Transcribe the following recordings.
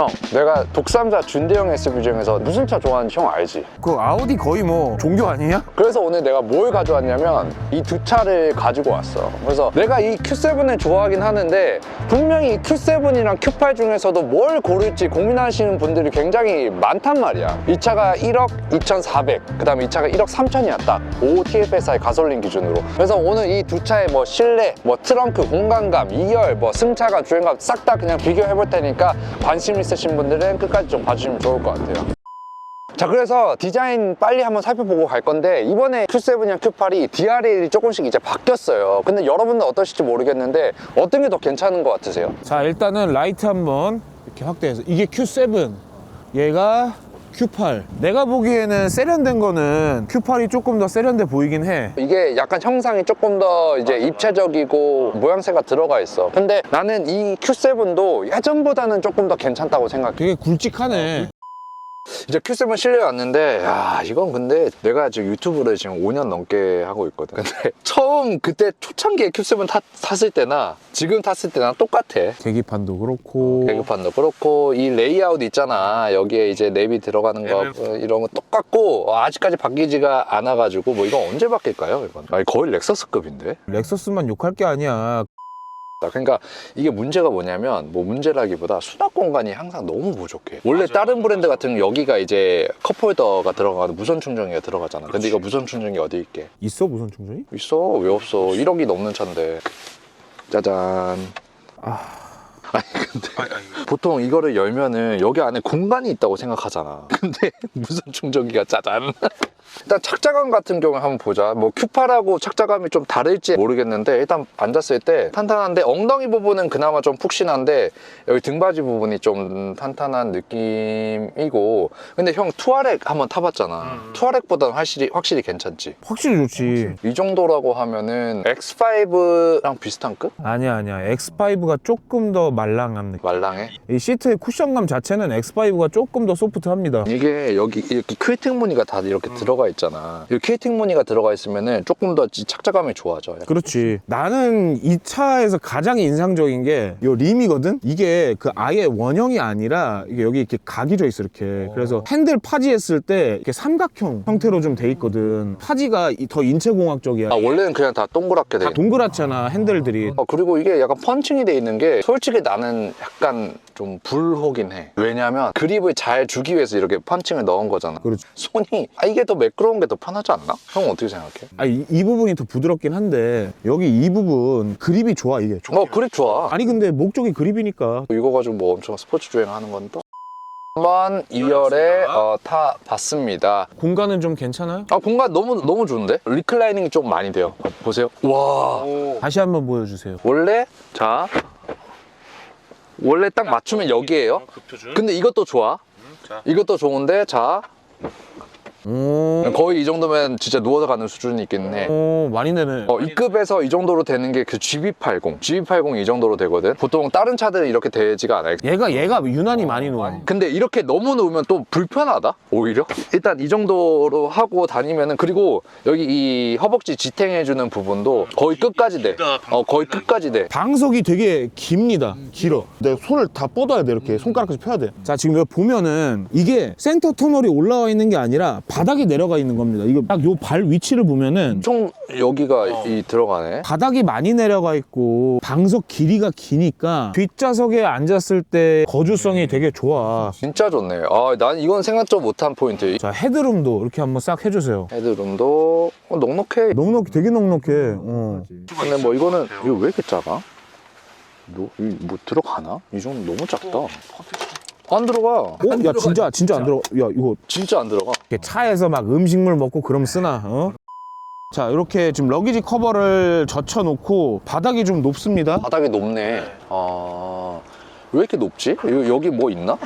형 내가 독삼자 준대형 SUV 중에서 무슨 차 좋아하는지 형 알지? 그 아우디 거의 뭐 종교 아니냐? 그래서 오늘 내가 뭘 가져왔냐면 이 두 차를 가지고 왔어. 그래서 내가 이 Q7을 좋아하긴 하는데 분명히 이 Q7이랑 Q8 중에서도 뭘 고를지 고민하시는 분들이 굉장히 많단 말이야. 이 차가 1억 2,400, 그 다음에 이 차가 1억 3천이야 딱. 5 TFSI 가솔린 기준으로. 그래서 오늘 이 두 차의 뭐 실내, 뭐 트렁크 공간감, 2열, 뭐 승차감, 주행감 싹 다 그냥 비교해 볼 테니까 관심 있 으신 분들은 끝까지 좀 봐주시면 좋을 것 같아요. 자 그래서 디자인 빨리 한번 살펴보고 갈 건데 이번에 Q7이랑 Q8이 DRL이 조금씩 이제 바뀌었어요 근데 여러분들 어떠실지 모르겠는데 어떤 게 더 괜찮은 것 같으세요? 자 일단은 라이트 한번 이렇게 확대해서 이게 Q7 얘가 Q8 내가 보기에는 세련된 거는 Q8이 조금 더 세련돼 보이긴 해. 이게 약간 형상이 조금 더 이제 입체적이고 모양새가 들어가 있어. 근데 나는 이 Q7도 예전보다는 조금 더 괜찮다고 생각해. 되게 굵직하네 이제 Q7 실내에 왔는데 야 이건 근데 내가 지금 유튜브를 지금 5년 넘게 하고 있거든. 근데 처음 그때 초창기에 Q7 탔, 탔을 때나 지금 탔을 때나 똑같아. 계기판도 그렇고. 계급판도 그렇고 이 레이아웃 있잖아. 여기에 이제 내비 들어가는 거 어, 이런 거 똑같고 어, 아직까지 바뀌지가 않아가지고 뭐 이건 언제 바뀔까요 이건? 아니, 거의 렉서스급인데? 렉서스만 욕할 게 아니야 그러니까 이게 문제가 뭐냐면 뭐 문제라기보다 수납 공간이 항상 너무 부족해. 원래 다른 브랜드 같은 경우 여기가 이제 컵홀더가 들어가는 무선 충전기가 들어가잖아. 근데 이거 무선 충전기 어디 있게? 있어 무선 충전이? 있어. 왜 없어? 1억이 넘는 차인데. 짜잔. 아 니 근데 보통 이거를 열면은 여기 안에 공간이 있다고 생각하잖아. 근데 무슨 충전기가 짜잔. 일단 착자감 같은 경우 한번 보자. 뭐 Q8하고 착자감이 좀 다를지 모르겠는데 일단 앉았을 때 탄탄한데 엉덩이 부분은 그나마 좀 푹신한데 여기 등받이 부분이 좀 탄탄한 느낌이고. 근데 형 투아렉 한번 타봤잖아. 투아렉보다는 확실히 확실히 괜찮지? 확실히 좋지. 이 정도라고 하면은 X5랑 비슷한 급? 아니야 아니야. X5가 조금 더 말랑한 느낌 말랑해? 이 시트의 쿠션감 자체는 X5가 조금 더 소프트합니다 이게 여기 이렇게 큐팅 무늬가 다 이렇게 들어가 있잖아. 이 큐팅 무늬가 들어가 있으면은 조금 더 착자감이 좋아져. 약간. 그렇지. 나는 이 차에서 가장 인상적인 게 이 림이거든. 이게 그 아예 원형이 아니라 이게 여기 이렇게 각이 져 있어 이렇게. 그래서 핸들 파지 했을 때 이렇게 삼각형 형태로 좀 돼 있거든. 파지가 이- 더 인체공학적이야. 아 원래는 그냥 다 동그랗게 돼. 다 동그랗잖아 핸들들이. 어, 그리고 이게 약간 펀칭이 돼 있는 게 솔직히 나는 약간 좀 불호긴 해. 왜냐면 그립을 잘 주기 위해서 이렇게 펀칭을 넣은 거잖아. 그렇지. 손이 아 이게 더 매끄러운 게 더 편하지 않나? 형 어떻게 생각해? 아, 이, 이 부분이 더 부드럽긴 한데 여기 이 부분 그립이 좋아 이게. 어 그립 좋아. 아니 근데 목적이 그립이니까 이거 가지고 뭐 엄청 스포츠 주행하는 건 또. 한번 2열에 어, 타 봤습니다. 공간은 좀 괜찮아요? 아 공간 너무 너무 좋은데 리클라이닝이 좀 많이 돼요 어, 보세요 와 다시 한번 보여주세요. 원래 자 원래 딱 맞추면 여기에요. 근데 이것도 좋아. 이것도 좋은데 자 오, 거의 이 정도면 진짜 누워서 가는 수준이 있긴 해. 오 많이 내네. 어, 이 급에서 이 정도로 되는 게 그 GB80 GB80 이 정도로 되거든. 보통 다른 차들은 이렇게 되지가 않아요. 얘가 얘가 유난히 많이 놓아. 근데 이렇게 너무 놓으면 또 불편하다? 오히려? 일단 이 정도로 하고 다니면은 그리고 여기 이 허벅지 지탱해주는 부분도 거의 끝까지 돼 어 거의 끝까지 돼. 방석이 되게 깁니다. 길어. 내 손을 다 뻗어야 돼. 이렇게. 손가락까지 펴야 돼. 자, 지금 여기 보면은 이게 센터 터널이 올라와 있는 게 아니라 바닥에 내려가 있는 겁니다. 이거 딱 요 발 위치를 보면은 총 여기가 이 들어가네 바닥이 많이 내려가 있고 방석 길이가 기니까 뒷좌석에 앉았을 때 거주성이 되게 좋아. 진짜 좋네 아 난 이건 생각도 못한 포인트 자, 헤드룸도 이렇게 한번 싹 해주세요. 헤드룸도 어, 넉넉해 넉넉히 되게 넉넉해. 어. 근데 뭐 이거는 이거 왜 이렇게 작아? 너, 이뭐 들어가나? 이 정도 너무 작다 안 들어가 어? 야, 진짜 진짜 안 들어. 야, 이거 진짜 안 들어가 이렇게 차에서 막 음식물 먹고 그럼 쓰나 어? 자 이렇게 지금 러기지 커버를 젖혀놓고 바닥이 좀 높습니다 바닥이 높네. 아, 왜 이렇게 높지? 여- 여기 뭐 있나?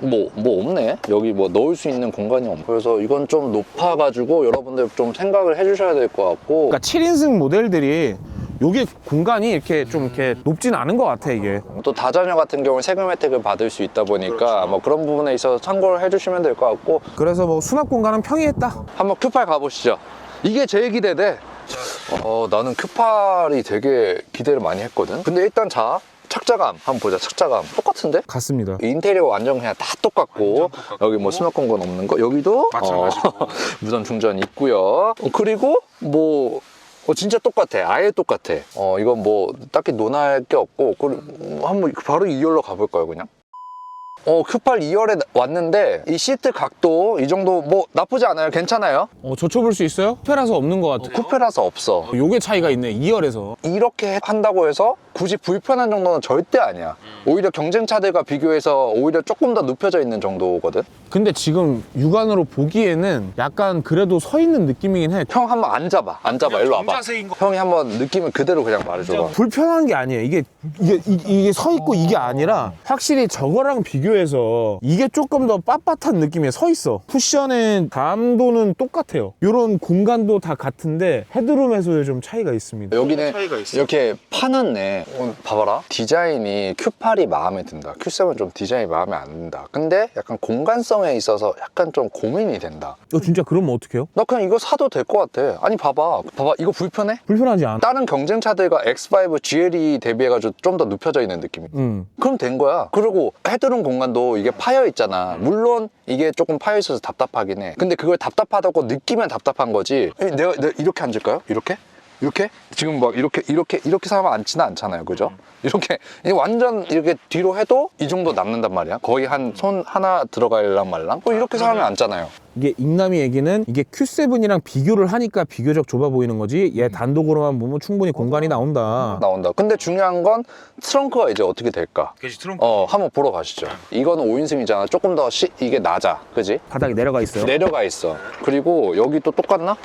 뭐, 뭐 없네? 여기 뭐 넣을 수 있는 공간이 없네. 그래서 이건 좀 높아가지고 여러분들 좀 생각을 해주셔야 될 것 같고. 그러니까 7인승 모델들이 요게 공간이 이렇게 좀 이렇게 높진 않은 것 같아 이게 또 다자녀 같은 경우는 세금 혜택을 받을 수 있다 보니까 뭐 그런 부분에 있어서 참고를 해주시면 될 것 같고. 그래서 뭐 수납 공간은 평이했다 한번 Q8 가보시죠. 이게 제일 기대돼. 어, 나는 Q8이 되게 기대를 많이 했거든. 근데 일단 자, 착자감 한번 보자 착자감 똑같은데? 같습니다. 인테리어 완전 그냥 다 똑같고 여기 뭐 스마트 건 없는 거 여기도 마찬가지고. 어, 무선 충전 있고요 어, 그리고 뭐 어, 진짜 똑같아 아예 똑같아 어 이건 뭐 딱히 논할 게 없고 그 한번 바로 2열로 가볼까요 그냥 어 Q8 2열에 왔는데 이 시트 각도 이 정도 뭐 나쁘지 않아요 괜찮아요 어, 저쳐볼 수 있어요? 쿠페라서 없는 것 같아. 쿠페라서 없어 요게 차이가 있네. 2열에서. 이렇게 한다고 해서 굳이 불편한 정도는 절대 아니야 오히려 경쟁차들과 비교해서 오히려 조금 더 눕혀져 있는 정도거든 근데 지금 육안으로 보기에는 약간 그래도 서 있는 느낌이긴 해. 형 한번 앉아봐 앉아봐 일로 와봐 정자세인 거. 형이 한번 느낌을 그대로 그냥 말해줘봐 불편한 게 아니에요. 이게 이게 이- 이게 서 있고 이게 아니라 확실히 저거랑 비교해서 이게 조금 더 빳빳한 느낌에 서 있어. 쿠션의 감도는 똑같아요. 이런 공간도 다 같은데 헤드룸에서의 좀 차이가 있습니다. 여기는 차이가 있어. 이렇게 파놨네 어, 봐봐라 디자인이 Q8이 마음에 든다 Q7은 좀 디자인이 마음에 안 든다 근데 약간 공간성에 있어서 약간 좀 고민이 된다 어, 진짜 그러면 어떡해요? 나 그냥 이거 사도 될 것 같아 아니 봐봐 봐봐 이거 불편해? 불편하지 않아? 다른 경쟁차들과 X5 GLE 대비해가지고 좀 더 눕혀져 있는 느낌이 응. 그럼 된 거야. 그리고 헤드룸 공간도 이게 파여 있잖아. 물론 이게 조금 파여 있어서 답답하긴 해. 근데 그걸 답답하다고 느끼면 답답한 거지. 내가, 내가 이렇게 앉을까요? 이렇게? 이렇게? 지금 막 이렇게 이렇게 이렇게 사람 앉지는 않잖아요. 그죠? 이렇게 이게 완전 이렇게 뒤로 해도 이 정도 남는단 말이야. 거의 한 손 하나 들어갈란 말랑. 뭐 이렇게 사람이 앉잖아요. 이게 익남이 얘기는 이게 Q7이랑 비교를 하니까 비교적 좁아 보이는 거지 얘 단독으로만 보면 충분히 공간이 나온다. 나온다. 근데 중요한 건 트렁크가 이제 어떻게 될까? 그지 트렁크. 어, 한번 보러 가시죠. 이거는 5인승이잖아. 조금 더 시, 이게 낮아. 그지? 바닥에 내려가 있어요. 내려가 있어. 그리고 여기 또 똑같나?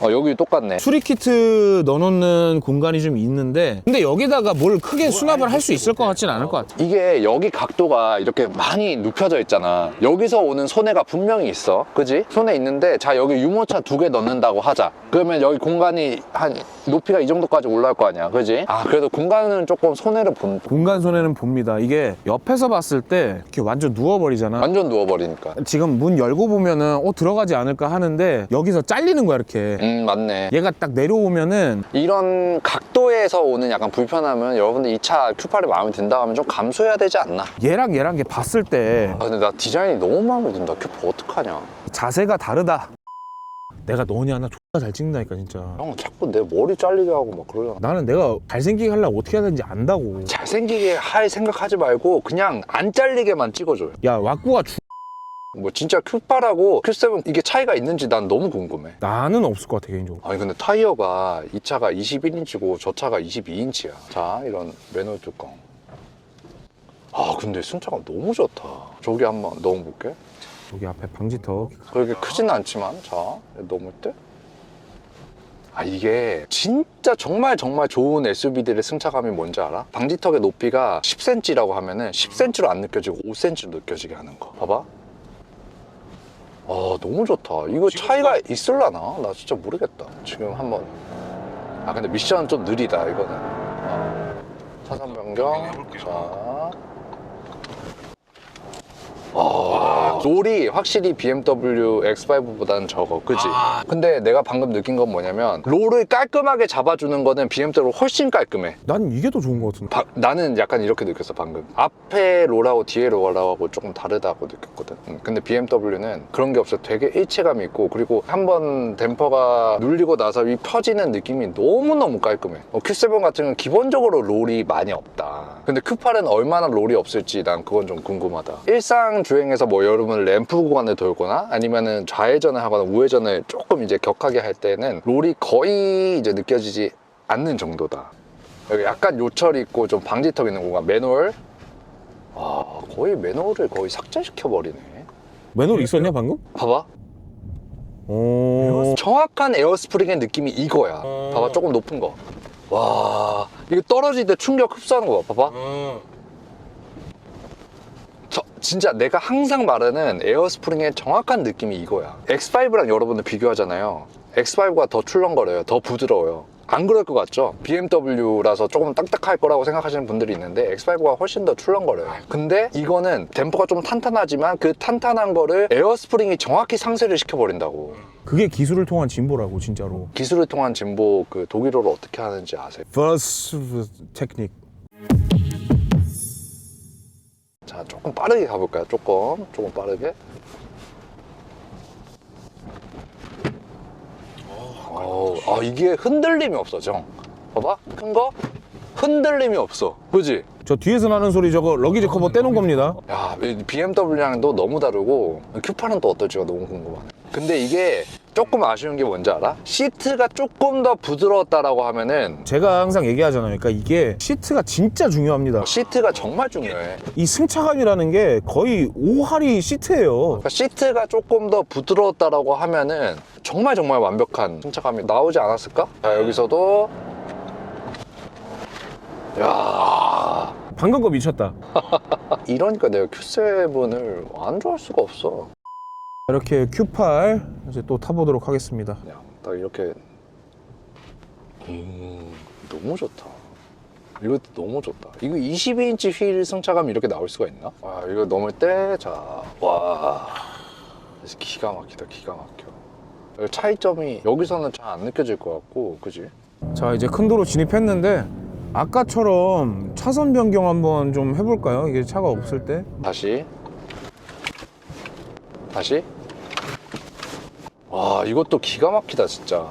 어, 여기 똑같네. 수리 키트 넣어놓는 공간이 좀 있는데 근데 여기다가 뭘 크게 수납을 할 수 있을 것 같진 않을 것 같아. 이게 여기 각도가 이렇게 많이 눕혀져 있잖아. 여기서 오는 손해가 분명히 있어. 그지? 손해 있는데, 자, 여기 유모차 두 개 넣는다고 하자. 그러면 여기 공간이 한 높이가 이 정도까지 올라올 거 아니야. 그지? 아, 그래도 공간은 조금 손해를 본, 공간 손해는 봅니다. 이게 옆에서 봤을 때 이렇게 완전 누워버리잖아. 완전 누워버리니까. 지금 문 열고 보면은 어 들어가지 않을까 하는데 여기서 잘리는 거야 이렇게. 음, 맞네. 얘가 딱 내려오면은 이런 각도에서 오는 약간 불편함은 여러분들 이차 Q8이 마음에 든다 하면 좀 감수해야 되지 않나? 얘랑 얘랑 이게 봤을 때 아, 근데 나 디자인이 너무 마음에 든다. Q8 어떡하냐. 자세가 다르다. 내가 너냐 나 X가 잘 찍는다니까 진짜. 형 자꾸 내 머리 잘리게 하고 막 그러잖아. 나는 내가 잘생기게 하려면 어떻게 해야 되는지 안다고. 잘생기게 할 생각하지 말고 그냥 안 잘리게만 찍어줘요. 야 왁구가 X 뭐 진짜 Q8하고 Q7 이게 차이가 있는지 난 너무 궁금해. 나는 없을 것 같아 개인적으로. 아니 근데 타이어가 이 차가 21인치고 저 차가 22인치야. 자 이런 매너 뚜껑. 아 근데 승차감 너무 좋다. 저기 한번 넣어볼게. 여기 앞에 방지턱 그렇게 크진 않지만 자 넘을 때. 아 이게 진짜 정말 정말 좋은 SUV들의 승차감이 뭔지 알아? 방지턱의 높이가 10cm라고 하면은 10cm로 안 느껴지고 5cm로 느껴지게 하는 거. 봐봐. 아 너무 좋다. 이거 차이가 있을라나? 나 진짜 모르겠다. 지금 한번. 아 근데 미션은 좀 느리다 이거는. 어. 차선 변경. 자. 아, 롤이 확실히 BMW X5보다는 적어, 그지? 근데 내가 방금 느낀 건 뭐냐면 롤을 깔끔하게 잡아주는 거는 BMW 훨씬 깔끔해. 난 이게 더 좋은 것 같은데. 바- 나는 약간 이렇게 느꼈어 방금. 앞에 롤하고 뒤에 롤하고 조금 다르다고 느꼈거든. 음, 근데 BMW는 그런 게 없어. 되게 일체감이 있고 그리고 한번 댐퍼가 눌리고 나서 이 펴지는 느낌이 너무너무 깔끔해. 어, Q7 같은 경우는 기본적으로 롤이 많이 없다. 근데 Q8은 얼마나 롤이 없을지 난 그건 좀 궁금하다. 일상 주행에서 뭐 여 러분 램프 구간을 돌거나 아니면은 좌회전을 하거나 우회전을 조금 이제 격하게 할 때는 롤이 거의 이제 느껴지지 않는 정도다. 여기 약간 요철이 있고 좀 방지턱 있는 공간 매놀. 아 거의 매놀을 거의 삭제시켜 버리네. 매놀 있었냐 방금? 봐봐. 오. 정확한 에어스프링의 느낌이 이거야. 어. 봐봐 조금 높은 거 와 이거 떨어질 때 충격 흡수하는 거 봐. 봐봐. 저, 진짜 내가 항상 말하는 에어스프링의 정확한 느낌이 이거야. X5랑 여러분들 비교하잖아요. X5가 더 출렁거려요. 더 부드러워요. 안 그럴 것 같죠? BMW라서 조금 딱딱할 거라고 생각하시는 분들이 있는데 X5가 훨씬 더 출렁거려요. 근데 이거는 댐퍼가 좀 탄탄하지만 그 탄탄한 거를 에어스프링이 정확히 상쇄를 시켜버린다고. 그게 기술을 통한 진보라고 진짜로. 기술을 통한 진보 그 독일어로 어떻게 하는지 아세요? First technique 자, 조금 빠르게 가볼까요? 조금, 조금 빠르게. 어, 아, 이게 흔들림이 없어, 정. 봐봐, 큰 거? 흔들림이 없어. 그지? 저 뒤에서 나는 소리 저거 러기지 커버 떼놓은 겁니다. 야, BMW랑도 너무 다르고, Q8은 또 어떨지가 너무 궁금하네. 근데 이게 조금 아쉬운 게 뭔지 알아? 시트가 조금 더 부드러웠다라고 하면은, 제가 항상 얘기하잖아요. 그러니까 이게 시트가 진짜 중요합니다. 시트가 정말 중요해. 이 승차감이라는 게 거의 오하리 시트예요. 그러니까 시트가 조금 더 부드러웠다라고 하면은 정말 정말 완벽한 승차감이 나오지 않았을까? 자 여기서도 야 방금 거 미쳤다. 이러니까 내가 Q7을 안 좋아할 수가 없어 이렇게 Q8 이제 또 타보도록 하겠습니다. 그냥 딱 이렇게 음 너무 좋다 이것도 너무 좋다 이거 22인치 휠 승차감이 이렇게 나올 수가 있나? 와 이거 넘을 때 자 와 기가 막히다 기가 막혀 차이점이 여기서는 잘 안 느껴질 것 같고 그지? 자 이제 큰 도로 진입했는데 아까처럼 차선 변경 한번 좀 해볼까요? 이게 차가 없을 때. 다시 다시 와 이것도 기가 막히다 진짜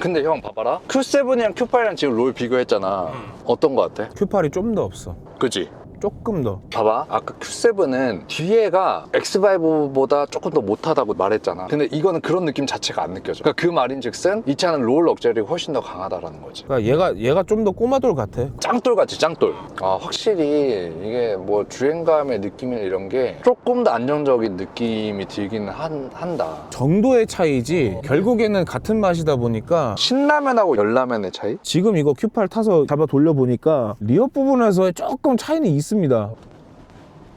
근데 형 봐봐라 Q7이랑 Q8이랑 지금 롤 비교했잖아 어떤 거 같아? Q8이 좀 더 없어. 그지? 조금 더. 봐봐. 아까 Q7은 뒤에가 X5보다 조금 더 못하다고 말했잖아. 근데 이거는 그런 느낌 자체가 안 느껴져. 그러니까 그 말인 즉슨 이 차는 롤 럭셔리가 훨씬 더 강하다라는 거지. 그러니까 얘가 얘가 좀 더 꼬마돌 같아. 짱돌같이 짱돌. 아 확실히 이게 뭐 주행감의 느낌이나 이런 게 조금 더 안정적인 느낌이 들기는 한, 한다. 정도의 차이지. 결국에는 같은 맛이다 보니까 신라면하고 열라면의 차이? 지금 이거 Q8 타서 잡아 돌려 보니까 리어 부분에서 조금 차이는 있 습니다.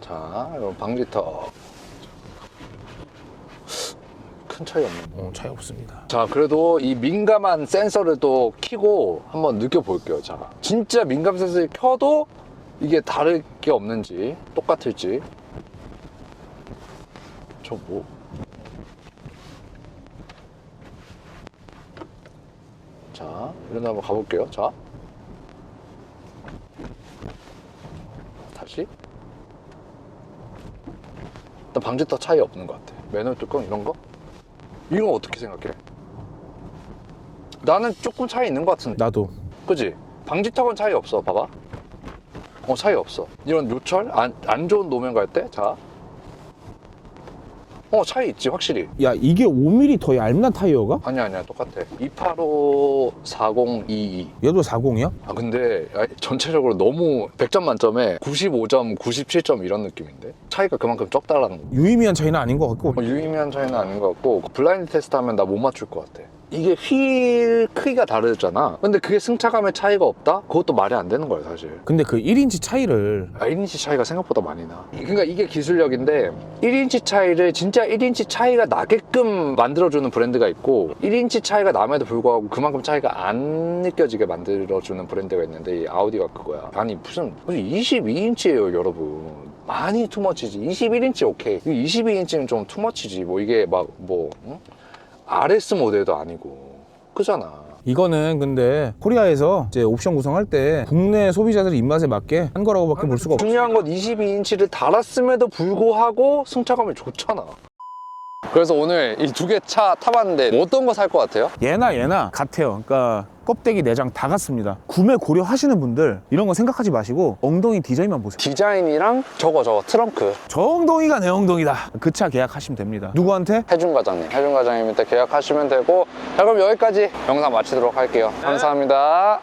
자 이건 방지턱 큰 차이 없네 어, 차이 없습니다. 자 그래도 이 민감한 센서를 또 켜고 한번 느껴볼게요 자 진짜 민감 센서를 켜도 이게 다를 게 없는지 똑같을지 저 뭐? 자 이런 데 한번 가볼게요 자 다시 일단 방지턱 차이 없는 것 같아. 매너 뚜껑 이런 거? 이건 어떻게 생각해? 나는 조금 차이 있는 것 같은데. 나도. 그지? 방지턱은 차이 없어 봐봐. 어 차이 없어. 이런 요철? 안, 안 좋은 노면 갈 때? 자 어 차이 있지 확실히. 야 이게 5mm 더 얇나 타이어가? 아니야 아니야 똑같아. 285 4022 얘도 40이야? 아 근데 아, 전체적으로 너무 100점 만점에 95점 97점 이런 느낌인데? 차이가 그만큼 적다라는 거. 유의미한 차이는 아닌 것 같고. 뭐 유의미한 차이는 아닌 것 같고 블라인드 테스트 하면 나 못 맞출 것 같아 이게 휠 크기가 다르잖아. 근데 그게 승차감의 차이가 없다? 그것도 말이 안 되는 거야 사실. 근데 그 1인치 차이를 아, 1인치 차이가 생각보다 많이 나. 그러니까 이게 기술력인데 1인치 차이를 진짜 1인치 차이가 나게끔 만들어주는 브랜드가 있고 1인치 차이가 남에도 불구하고 그만큼 차이가 안 느껴지게 만들어주는 브랜드가 있는데 이 아우디가 그거야. 아니 무슨, 무슨 22인치예요 여러분. 많이 투머치지. 21인치 오케이. 22인치는 좀 투머치지. 뭐 이게 막뭐 RS 모델도 아니고 그잖아 이거는 근데 코리아에서 이제 옵션 구성할 때 국내 소비자들 입맛에 맞게 한 거라고밖에 볼 수가 없어. 중요한 건 22인치를 달았음에도 불구하고 승차감이 좋잖아. 그래서 오늘 이 두 개 차 타봤는데 뭐 어떤 거 살 것 같아요? 얘나 얘나 같아요. 그러니까 껍데기 내장 다 같습니다. 구매 고려하시는 분들 이런 거 생각하지 마시고 엉덩이 디자인만 보세요. 디자인이랑 저거 저거 트렁크 저 엉덩이가 내 엉덩이다. 그 차 계약하시면 됩니다. 누구한테? 해준 과장님 해준 과장님한테 계약하시면 되고 자 그럼 여기까지 영상 마치도록 할게요 감사합니다